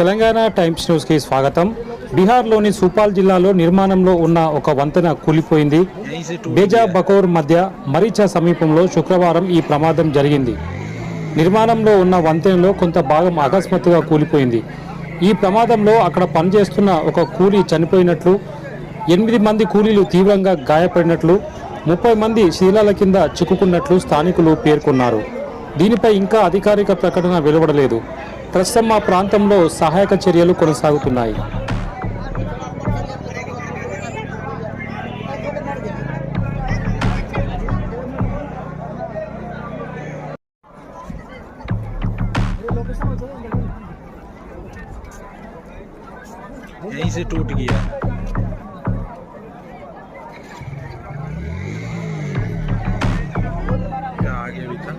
Telangana times న్యూస్కి స్వాగతం. బీహార్లోని సూపాల్ జిల్లాలో నిర్మాణంలో ఉన్న ఒక వంతెన కూలిపోయింది. బేజా బకోర్ మధ్య మరీచా సమీపంలో శుక్రవారం ఈ ప్రమాదం జరిగింది. నిర్మాణంలో ఉన్న వంతెనలో కొంత భాగం అకస్మాత్తుగా కూలిపోయింది. ఈ ప్రమాదంలో అక్కడ పనిచేస్తున్న ఒక కూలీ చనిపోయినట్లు ఎనిమిది మంది కూలీలు తీవ్రంగా గాయపడినట్లు ముప్పై మంది శిథిలాల కింద చిక్కుకున్నట్లు స్థానికులు పేర్కొన్నారు. దీనిపై ఇంకా అధికారిక ప్రకటన వెలువడలేదు. ప్రస్తుతం ఆ ప్రాంతంలో సహాయక చర్యలు కొనసాగుతున్నాయి यहीं से टूट गया क्या आगे भी था